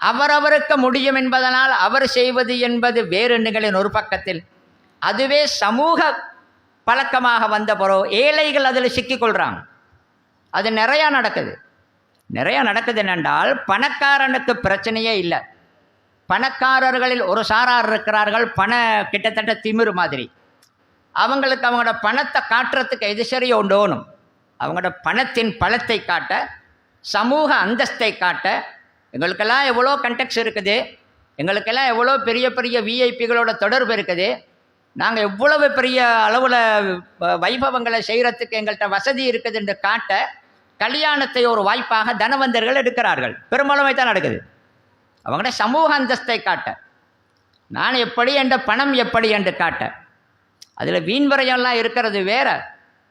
அவரவருக்கு முடியும் என்பதனால் அவர் செய்வது என்பது வேறு நிகழின் ஒரு பக்கத்தில். அதுவே சமூக பழக்கமாக வந்த பிறகு ஏழைகள் அதில் சிக்கிக்கொள்கிறாங்க அது நிறையா நடக்குது. நிறையா நடக்குது என்னென்றால் பணக்காரனுக்கு பிரச்சனையே இல்லை. பணக்காரர்களில் ஒரு சாரார் இருக்கிறார்கள் பண கிட்டத்தட்ட திமிரு மாதிரி. அவங்களுக்கு அவங்களோட பணத்தை காட்டுறதுக்கு எது சரியோ அவங்களோட பணத்தின் பலத்தை காட்ட சமூக அந்தஸ்தை காட்ட எங்களுக்கெல்லாம் எவ்வளோ கண்டெக்ஸ் இருக்குது எங்களுக்கெல்லாம் எவ்வளோ பெரிய பெரிய விஐபிகளோட தொடர்பு இருக்குது நாங்கள் எவ்வளவு பெரிய அளவில் வைபவங்களை செய்கிறதுக்கு எங்கள்கிட்ட வசதி இருக்குது என்று காட்ட கல்யாணத்தை ஒரு வாய்ப்பாக தனவந்தர்கள் எடுக்கிறார்கள். பெரும்பாலுமே தான் நடக்குது. அவங்களோட சமூக அந்தஸ்தை காட்ட நான் எப்படி என்ற பணம் எப்படி என்று காட்ட அதில் வீண்வரையெல்லாம் இருக்கிறது வேற.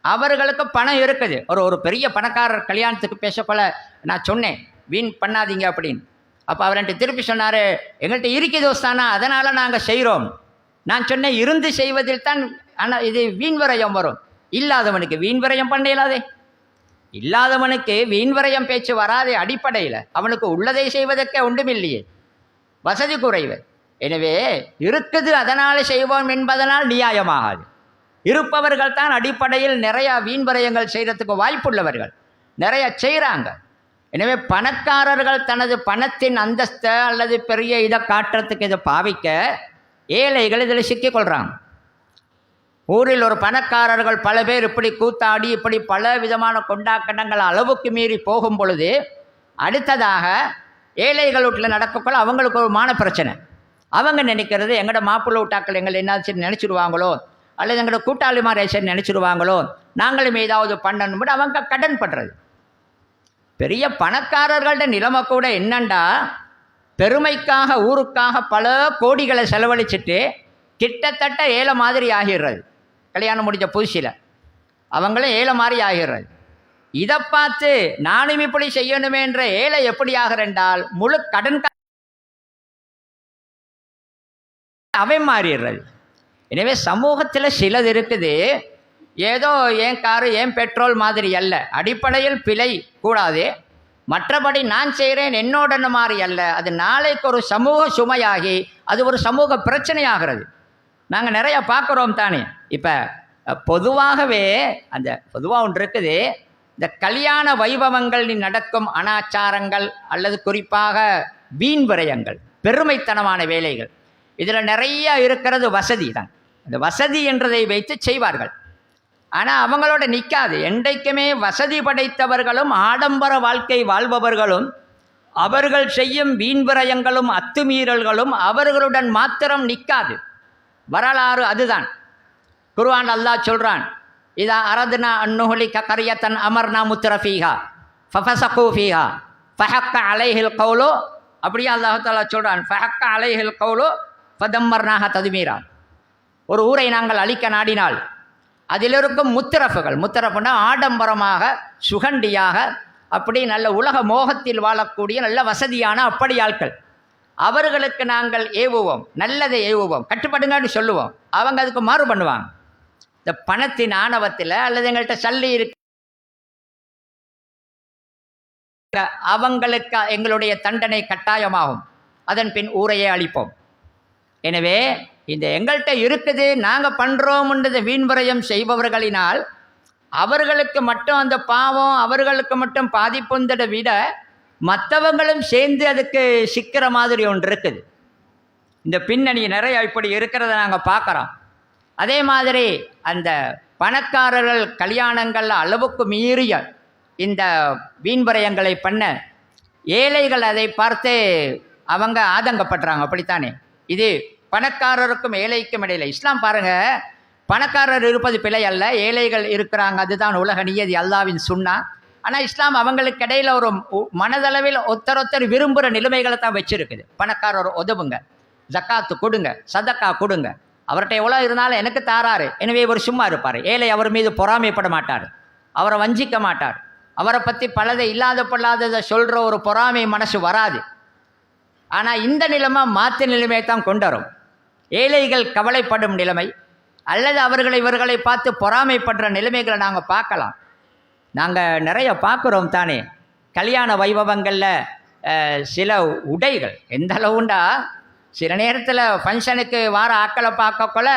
அவர்களுக்கு பணம் இருக்குது. ஒரு ஒரு பெரிய பணக்காரர் கல்யாணத்துக்கு பேசப்போல நான் சொன்னேன். வீண் பண்ணாதீங்க அப்படின்னு. அப்போ அவர் என்கிட்ட திருப்பி சொன்னார் எங்கள்கிட்ட இருக்குது தோஸ்தானா அதனால் நாங்கள் செய்கிறோம் நான் சொன்னேன் இருந்து செய்வதில் தான் ஆனால் இது வீண்வரையம் வரும். இல்லாதவனுக்கு வீண்வரையம் பண்ண இயலாதே. இல்லாதவனுக்கு வீண்வரையம் பேச்சு வராதே அடிப்படையில். அவனுக்கு உள்ளதை செய்வதற்கே ஒன்றுமில்லையே. வசதி குறைவு. எனவே இருக்குது அதனால் செய்வோம் என்பதனால் நியாயமாகாது. இருப்பவர்கள் தான் அடிப்படையில் நிறையா வீண்வரையங்கள் செய்கிறதுக்கு வாய்ப்புள்ளவர்கள். நிறைய செய்கிறாங்க எனவே பணக்காரர்கள் தனது பணத்தின் அந்தஸ்தை அல்லது பெரிய இதை காட்டுறதுக்கு இதை பாவிக்க ஏழைகள் இதில் சிக்கிக்கொள்கிறாங்க ஊரில் ஒரு பணக்காரர்கள் பல பேர் இப்படி கூத்தாடி இப்படி பல விதமான கொண்டாக்கணங்கள் அளவுக்கு மீறி போகும் பொழுது அடுத்ததாக ஏழைகள் வீட்டில் நடக்கக்குள்ள அவங்களுக்கு ஒரு மான பிரச்சனை. அவங்க நினைக்கிறது எங்களோட மாப்பிள்ளை விட்டாக்கள் எங்களை என்னாச்சுன்னு நினச்சிடுவாங்களோ? அல்லது எங்களோட கூட்டாளிமார் சரி நினச்சிடுவாங்களோ நாங்களும் ஏதாவது பண்ணணும் அவங்க கடன் படுறது பெரிய பணக்காரர்கள்ட நிலைமை கூட என்னண்டா பெருமைக்காக ஊருக்காக பல கோடிகளை செலவழிச்சிட்டு கிட்டத்தட்ட ஏழை மாதிரி ஆகிடுறது. கல்யாணம் முடிஞ்ச புதுசில். அவங்களும் ஏழை மாதிரி ஆகிடுறது. இதை பார்த்து நானும் இப்படி செய்யணுமே என்ற ஏழை எப்படி ஆகிறென்றால் முழு கடன் அவன் மாறிடுறது. எனவே சமூகத்தில் சிலது இருக்குது. ஏதோ ஏன் காரு ஏன் பெட்ரோல் மாதிரி அல்ல. அடிப்படையில் பிழை கூடாது. மற்றபடி நான் செய்கிறேன் என்னோடன்னு மாதிரி அல்ல. அது நாளைக்கு ஒரு சமூக சுமையாகி அது ஒரு சமூக பிரச்சனையாகிறது. நாங்கள் நிறையா பார்க்குறோம் தானே. இப்போ பொதுவாகவே அந்த பொதுவாக ஒன்று இருக்குது. இந்த கல்யாண வைபவங்கள் நடக்கும் அனாச்சாரங்கள் அல்லது குறிப்பாக வீண் விரயங்கள் பெருமைத்தனமான வேலைகள். இதில் நிறையா இருக்கிறது வசதி தான். இந்த வசதி என்றதை வைத்து செய்வார்கள். ஆனால் அவங்களோட நிற்காது என்றைக்குமே வசதி படைத்தவர்களும் ஆடம்பர வாழ்க்கை வாழ்பவர்களும் அவர்கள் செய்யும் வீண்விரயங்களும் அத்துமீறல்களும் அவர்களுடன் மாத்திரம் நிற்காது வரலாறு அதுதான். குருவான் அல்லாஹ் சொல்கிறான் இதா அரதுனா அன்னுகுலி கரியத்தன் அமர்னா முத்ரஃபீஹா ஃபஃபசகு ஃபீஹா ஃபஹக்க அலைஹில் கவுலோ அப்படியே அல்லாஹாலா சொல்கிறான் ஃபஹக்க அலைஹில் கவுலோ ஃபதம்மர்னாக ததுமீரா. ஒரு ஊரை நாங்கள் அழிக்க நாடினால் அதிலிருக்கும் முத்திரப்புகள் முத்திரப்புனா ஆடம்பரமாக சுகண்டியாக அப்படி நல்ல உலக மோகத்தில் வாழக்கூடிய நல்ல வசதியான அப்படி ஆட்கள் அவர்களுக்கு நாங்கள் ஏவுவோம் நல்லதை ஏவுவோம் கட்டுப்படுங்கன்னு சொல்லுவோம். அவங்க அதுக்கு மாறு பண்ணுவாங்க. இந்த பணத்தின் ஆணவத்தில் அல்லது எங்கள்கிட்ட சல்லி இருக்க அவங்களுக்கு எங்களுடைய தண்டனை கட்டாயமாகும். அதன் பின் ஊரையே அழிப்போம். எனவே இந்த எங்கள்கிட்ட இருக்குது நாங்கள் பண்ணுறோம்ன்றது வீண்வரையம் செய்பவர்களினால் அவர்களுக்கு மட்டும் அந்த பாவம் அவர்களுக்கு மட்டும் பாதிப்புந்ததை விட மற்றவங்களும் சேர்ந்து அதுக்கு சிக்கிற மாதிரி ஒன்று இருக்குது. இந்த பின்னணி நிறைய இப்படி இருக்கிறத நாங்கள் பார்க்குறோம். அதே மாதிரி அந்த பணக்காரர்கள் கல்யாணங்கள் அளவுக்கு மீறிய இந்த வீண்வரையங்களை பண்ண ஏழைகள் அதை பார்த்து அவங்க ஆதங்கப்படுறாங்க. அப்படித்தானே? இது பணக்காரருக்கும் ஏழைக்கும் இடையில. இஸ்லாம் பாருங்க பணக்காரர் இருப்பது பிழை அல்ல ஏழைகள் இருக்கிறாங்க அதுதான் உலக நியதி அல்லாவின் சுண்ணா. ஆனால் இஸ்லாம் அவங்களுக்கு இடையில ஒரு உ- மனதளவில் ஒத்தரொத்தர் விரும்புகிற நிலைமைகளை தான் வச்சுருக்குது. பணக்காரர் உதவுங்க ஜக்காத்து கொடுங்க சதக்கா கொடுங்க. அவர்கிட்ட எவ்வளோ இருந்தாலும் எனக்கு தாராரு எனவே இவர் சும்மா இருப்பார். ஏழை அவர் மீது பொறாமைப்பட மாட்டார். அவரை வஞ்சிக்க மாட்டார். அவரை பற்றி பலதை இல்லாத பொல்லாததை சொல்கிற ஒரு பொறாமை மனசு வராது. ஆனால் இந்த நிலைமை மாற்று நிலைமையை தான் கொண்டு வரும். ஏழைகள் கவலைப்படும் நிலைமை அல்லது அவர்களை இவர்களை பார்த்து பொறாமைப்படுற நிலைமைகளை நாங்கள் பார்க்கலாம். நாங்கள் நிறைய பார்க்குறோம் தானே. கல்யாண வைபவங்களில் சில உடைகள். எந்த அளவுண்டா? சில நேரத்தில் ஃபங்க்ஷனுக்கு வார ஆக்களை பார்க்கக்குள்ள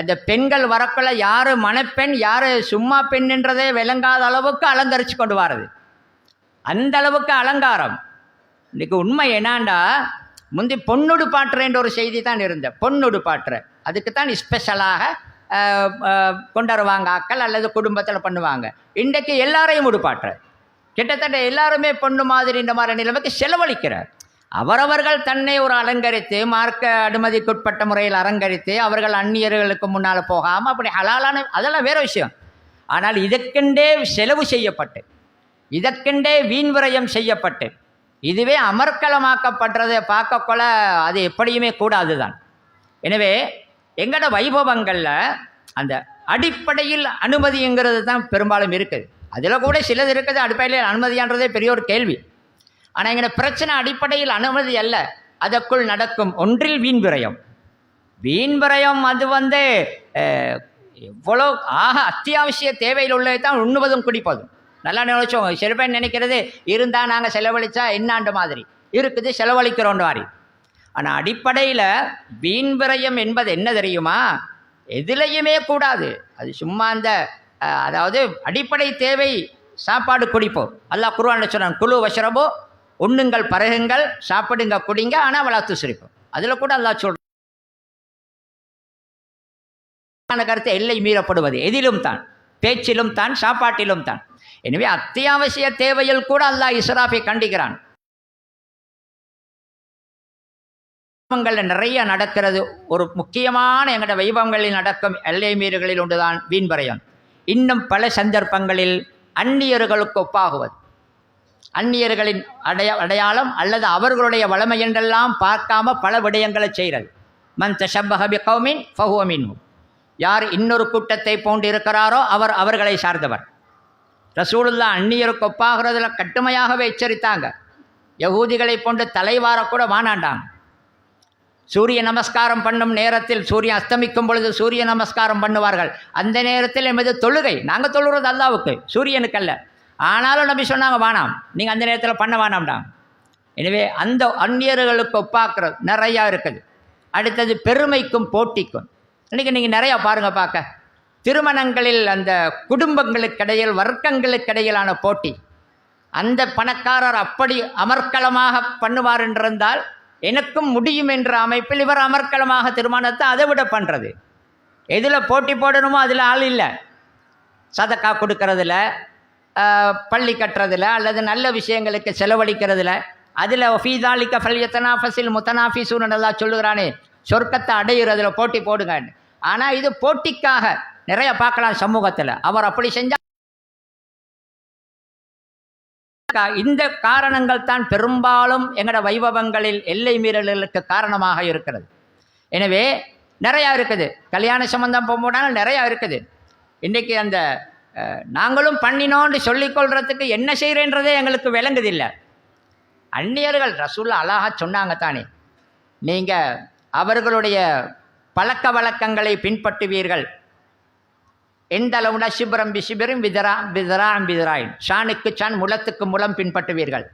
அந்த பெண்கள் வரக்குள்ள யார் மணப்பெண் யார் சும்மா பெண்ணுன்றதே விளங்காத அளவுக்கு அலங்கரித்து கொண்டு வாரது. அந்த அளவுக்கு அலங்காரம். இன்றைக்கி உண்மை என்னாண்டா? முந்தி பொன்னுடு பாட்டுறேன்ற ஒரு செய்தி தான் இருந்த பொன்னுடு பாட்டுற. அதுக்கு தான் ஸ்பெஷலாக கொண்டாடுவாங்க அக்கள் கொண்டு வருவாங்க ஆக்கள் அல்லது குடும்பத்தில் பண்ணுவாங்க. இன்றைக்கு எல்லாரையும் உடுப்பாட்டுற கிட்டத்தட்ட எல்லாருமே பொண்ணு மாதிரி இந்த மாதிரி நிலைமைக்கு செலவழிக்கிறார். அவரவர்கள் தன்னை ஒரு அலங்கரித்து மார்க்க அனுமதிக்குட்பட்ட முறையில் அலங்கரித்து அவர்கள் அந்நியர்களுக்கு முன்னால் போகாமல் அப்படி ஹலாலான அதெல்லாம் வேற விஷயம். ஆனால் இதற்கெண்டே செலவு செய்யப்பட்டு இதற்கெண்டே வீண் விரயம் செய்யப்பட்டு இதுவே அமர்க்கலமாக்கப்படுறதை பார்க்கக்கொள்ள அது எப்படியுமே கூடாது தான் எனவே எங்களோட வைபவங்களில் அந்த அடிப்படையில் அனுமதிங்கிறது தான் பெரும்பாலும் இருக்குது அதில் கூட சிலது இருக்குது அடிப்படையில் அனுமதியான்றதே பெரிய ஒரு கேள்வி. ஆனால் எங்களோட பிரச்சனை அடிப்படையில் அனுமதி அல்ல. அதற்குள் நடக்கும் ஒன்றில் வீண் விரயம். வீண் விரயம் அது வந்து எவ்வளோ ஆக அத்தியாவசிய தேவையில் உள்ளதை தான் உண்ணுவதும் குடிப்பதும். நல்லா நினைச்சோம் சில பேர் நினைக்கிறது இருந்தால் நாங்கள் செலவழித்தா என்னாண்டு மாதிரி? இருக்குது செலவழிக்கிறோன்ற மாதிரி ஆனால் அடிப்படையில் வீண் விரயம் என்பது என்ன தெரியுமா? எதுலையுமே கூடாது. அது சும்மா அந்த அதாவது அடிப்படை தேவை சாப்பாடு குடிப்போம் அல்லா குருவான சொன்னான் குழு வசரபோ உண்ணுங்கள் பருகுங்கள் சாப்பிடுங்க குடிங்க ஆனால் வளர்த்து சிரிப்போம். அதில் கூட அல்லா சொல்றான். கருத்து எல்லை மீறப்படுவது. எதிலும் தான் பேச்சிலும் தான் சாப்பாட்டிலும் தான். எனவே அத்தியாவசிய தேவையில் கூட அல்லாஹ் இஸ்ராஃபை கண்டிக்கிறான். வைபவங்களில் நிறைய நடக்கிறது. ஒரு முக்கியமான எங்களோட வைபவங்களில் நடக்கும் எல்லை மீறுகளில் ஒன்றுதான் வீண்பரையம் இன்னும் பல சந்தர்ப்பங்களில் அந்நியர்களுக்கு ஒப்பாகுவது. அந்நியர்களின் அடைய அடையாளம் அல்லது அவர்களுடைய வளமை என்றெல்லாம் பார்க்காம பல விடயங்களை செய்கிறது மன் தஷப்பஹபி கௌமின் ஃபஹுவமின் யார் இன்னொரு கூட்டத்தை போன்று இருக்கிறாரோ அவர் அவர்களை சார்ந்தவர். ரசூலுல்லா அந்நியருக்கு ஒப்பாகிறதுல கட்டுமையாகவே எச்சரித்தாங்க. யகூதிகளை போன்று தலைவாரக்கூட வானாண்டாங்க சூரிய நமஸ்காரம் பண்ணும் நேரத்தில் சூரியன் அஸ்தமிக்கும் பொழுது சூரிய நமஸ்காரம் பண்ணுவார்கள். அந்த நேரத்தில் எமது தொழுகை நாங்கள் தொழுகிறது அல்லாவுக்கு சூரியனுக்கு அல்ல. ஆனாலும் நம்பி சொன்னாங்க வானாம் நீங்கள் அந்த நேரத்தில் பண்ண வேணாம்டா எனவே அந்த அந்நியர்களுக்கு ஒப்பாக்குறது நிறையா இருக்குது. அடுத்தது பெருமைக்கும் போட்டிக்கும். இன்றைக்கி நீங்கள் நிறையா பாருங்கள் பார்க்க திருமணங்களில் அந்த குடும்பங்களுக்கிடையில் வர்க்கங்களுக்கிடையிலான போட்டி. அந்த பணக்காரர் அப்படி அமர்க்கலமாக பண்ணுவார் என்றிருந்தால் எனக்கும் முடியும் என்ற அமைப்பில் இவர் அமர்க்கலமாக திருமணத்தை அதை விட பண்ணுறது எதில் போட்டி போடணுமோ அதில் ஆள் இல்லை. சதக்கா கொடுக்கறதுல பள்ளி கட்டுறதுல அல்லது நல்ல விஷயங்களுக்கு செலவழிக்கிறதுல அதில் ஃபீதாலிக்க ஃபல்யத்தனா ஃபசில் முத்தனாஃபிசூன் நல்லா சொல்லுகிறானே சொர்க்கத்தை அடையிறதுல போட்டி போடுங்க ஆனால் இது போட்டிக்காக நிறைய பார்க்கலாம் சமூகத்தில். அவர் அப்படி செஞ்சால் இந்த காரணங்கள் தான் பெரும்பாலும் எங்களோட வைபவங்களில் எல்லை மீறல்களுக்கு காரணமாக இருக்கிறது. எனவே நிறையா இருக்குது. கல்யாண சம்பந்தம் போனால் நிறையா இருக்குது. இன்றைக்கி அந்த நாங்களும் பண்ணினோன்னு சொல்லிக்கொள்றதுக்கு என்ன செய்கிறேன்றதே எங்களுக்கு விளங்குதில்லை. அந்நியர்கள் ரசூல்லா அழகாக சொன்னாங்க தானே. நீங்கள் அவர்களுடைய பழக்க வழக்கங்களை பின்பற்றுவீர்கள். எந்த அளவுனா சிபரம் பிசிபரும் விதரா விதராம் விதராயின். ஷானுக்கு சான் முலத்துக்கு முலம் பின்பற்றுவீர்கள்.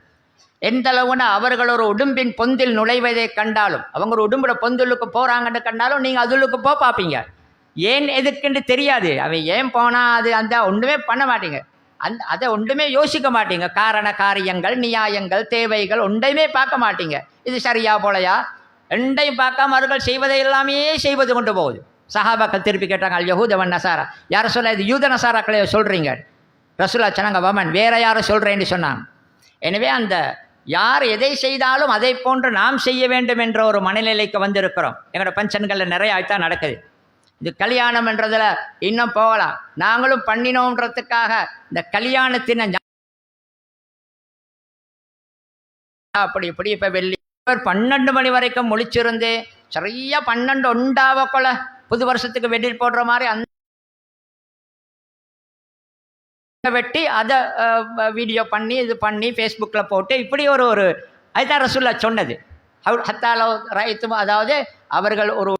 எந்த அளவுனா அவர்கள் ஒரு உடும்பின் பொந்தில் நுழைவதை கண்டாலும் அவங்க ஒரு உடும்போட பொந்திலுக்கு போகிறாங்கன்னு கண்டாலும் நீங்கள் அதுலுக்கு போ பார்ப்பீங்க ஏன் எதுக்குன்னு தெரியாது. அவன் ஏன் போனால் அது அந்த ஒன்றுமே பண்ண மாட்டீங்க. அந் அதை ஒன்றுமே யோசிக்க மாட்டீங்க. காரண காரியங்கள் நியாயங்கள் தேவைகள் ஒன்றையுமே பார்க்க மாட்டீங்க. இது சரியா போலையா? ரெண்டையும் பார்க்காம அவர்கள் செய்வதை எல்லாமே செய்வது கொண்டு போகுது. சஹாபாக்கள் திருப்பி கேட்டாங்க அல் யஹூதவன் நசாரா? யார சொல்ல இது யூத நசாராக்களை சொல்கிறீங்க ரசூலா சொன்னாங்க வமன் வேற யாரை சொல்கிறேன்னு சொன்னாங்க எனவே அந்த யார் எதை செய்தாலும் அதை போன்று நாம் செய்ய வேண்டும் என்ற ஒரு மனநிலைக்கு வந்திருக்கிறோம். எங்களோட பஞ்சன்களில் நிறைய தான் நடக்குது. இது கல்யாணம் என்றதில் இன்னும் போகலாம். நாங்களும் பண்ணினோன்றதுக்காக இந்த கல்யாணத்தின அப்படி இப்படி இப்போ வெள்ளி பன்னெண்டு மணி வரைக்கும் முழிச்சிருந்து சரியா பன்னெண்டு உண்டாவ கொலை. புது வருஷத்துக்கு வெடில் போடுற மாதிரி அந்த வெட்டி அதை வீடியோ பண்ணி இது பண்ணி ஃபேஸ்புக்கில் போட்டு இப்படி ஒரு ஒரு அதுதான் ரசூல்லா சொன்னது. அவர் ஹத்தாலோ ரைத்தும் அதாவது அவர்கள் ஒரு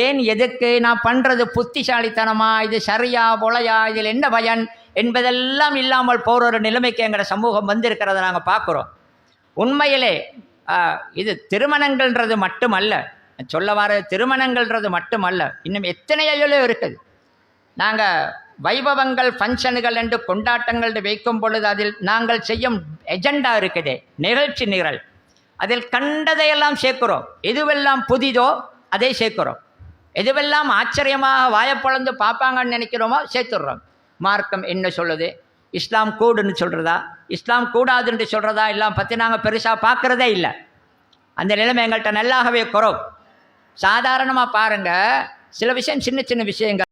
ஏன் எதுக்கு நான் பண்ணுறது புத்திசாலித்தனமா இது சரியா பொலையா இதில் என்ன பயன் என்பதெல்லாம் இல்லாமல் போகிற ஒரு நிலைமைக்கு எங்களோட சமூகம் வந்திருக்கிறத நாங்கள் பார்க்குறோம். உண்மையிலே இது திருமணங்கள்ன்றது மட்டுமல்ல. சொல்ல வர திருமணங்கள்ன்றது மட்டுமல்ல. இன்னும் எத்தனையோ இருக்குது. நாங்கள் வைபவங்கள் ஃபங்க்ஷனுகள் என்று கொண்டாட்டங்கள் வைக்கும் பொழுது அதில் நாங்கள் செய்யும் எஜெண்டா இருக்குது. நிகழ்ச்சி நிரல். அதில் கண்டதையெல்லாம் சேர்க்கிறோம். எதுவெல்லாம் புதிதோ அதை சேர்க்கிறோம். எதுவெல்லாம் ஆச்சரியமாக வாயப்பொழந்து பார்ப்பாங்கன்னு நினைக்கிறோமோ சேர்த்துடுறோம். மார்க்கம் என்ன சொல்லுது? இஸ்லாம் கூடுன்னு சொல்கிறதா இஸ்லாம் கூடாதுன்னு சொல்கிறதா எல்லாம் பற்றி நாங்கள் பெருசாக பார்க்குறதே இல்லை. அந்த நிலைமை எங்கள்கிட்ட நல்லாகவே குறவு. சாதாரணமாக பாருங்கள் சில விஷயம் சின்ன சின்ன விஷயங்கள்.